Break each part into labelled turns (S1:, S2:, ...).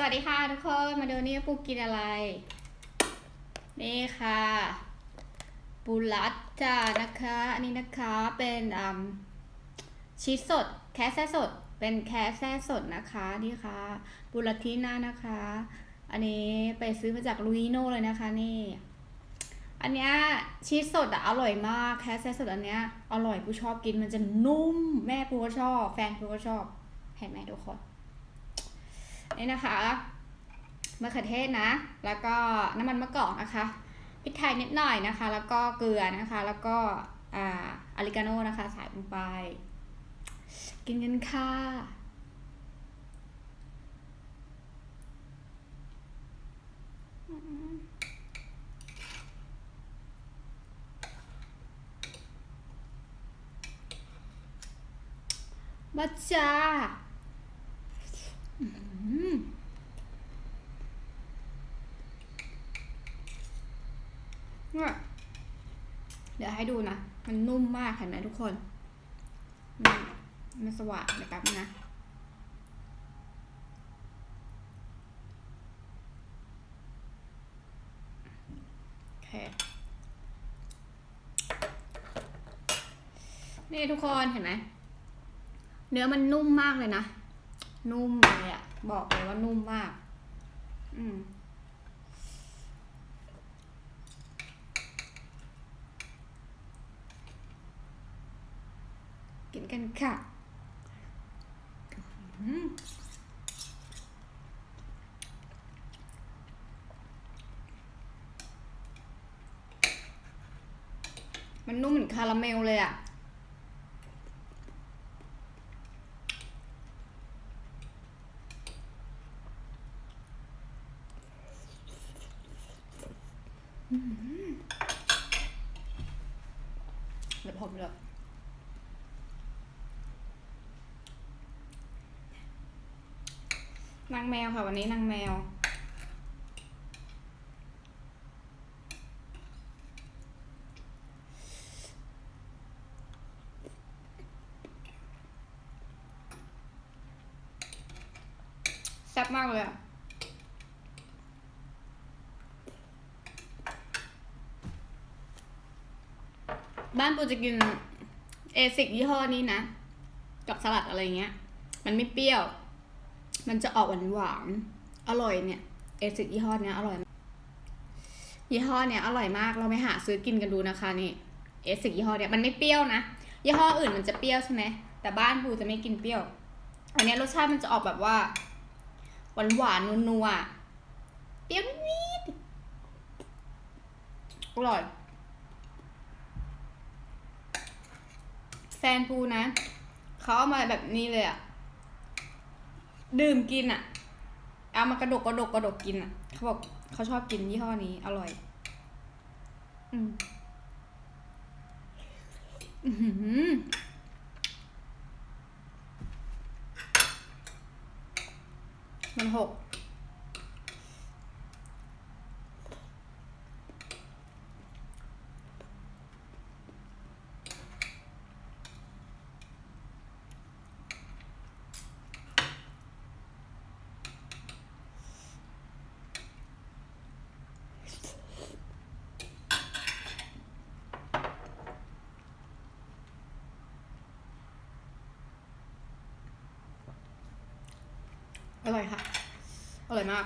S1: สวัสดีค่ะทุกคนมาดูนี่ปูกินอะไร นี่ค่ะปูรัตจ้านะคะอันนี้นะคะเป็นชีสสดแคสแซสด เป็นแคสแซสดนะคะนี่ค่ะปูรัตทีน่านะคะ อันนี้ไปซื้อมาจากลุยโน่เลยนะคะนี่ อันเนี้ยชีสสดอะอร่อยมากแคสแซสดอันเนี้ยอร่อยปูชอบกินมันจะนุ่มแม่ปูก็ชอบ แฟนปูก็ชอบเห็นไหมทุกคน นี่นะคะมะเขือเทศนะ แล้วก็น้ำมันมะกอกนะคะพริกไทยนิดหน่อยนะคะ แล้วก็เกลือนะคะ แล้วก็อ่าอาริกาโน่นะคะ ใส่ลงไป กินกันค่ะมาจ้า เนี่ยเดี๋ยวให้ดูนะ มันนุ่มมากเห็นไหมทุกคนนี่มันสว่างเดี๋ยวแป๊บนึงนะโอเคนี่ทุกคนเห็นไหมเนื้อมันนุ่มมากเลยนะ นุ่มเลยอะ บอกเลยว่านุ่มมาก อืมกินกันค่ะอืมมันนุ่มเหมือนคาราเมลเลยอะ เดี๋ยวผมเลยนางแมวค่ะ วันนี้นางแมว แซ่บมากเลยอะ บ้านปูจะกินเอซิกยี่ห้อนี้นะ กับสลัดอะไรเงี้ย มันไม่เปรี้ยว มันจะออกหวานหวานอร่อยเนี่ยเอซิกยี่ห้อเนี้ยอร่อย ยี่ห้อเนี้ยอร่อยมากเราไปหาซื้อกินกันดูนะคะนี่เอซิกยี่ห้อเนี้ยมันไม่เปรี้ยวนะยี่ห้ออื่นมันจะเปรี้ยวใช่ไหมแต่บ้านปูจะไม่กินเปรี้ยว อันนี้รสชาติมันจะออกแบบว่า หวานหวานนัวๆเปรี้ยวนิดๆอร่อย แฟนปูนะ เขาเอามาแบบนี้เลยอะดื่มกินอะเอามากระดกกระดกกระดกกินอะเขาบอกเขาชอบกินยี่ห้อนี้ อร่อย อืมอื้อหือมันหก อร่อยค่ะ อร่อยมาก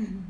S1: อื้อหือ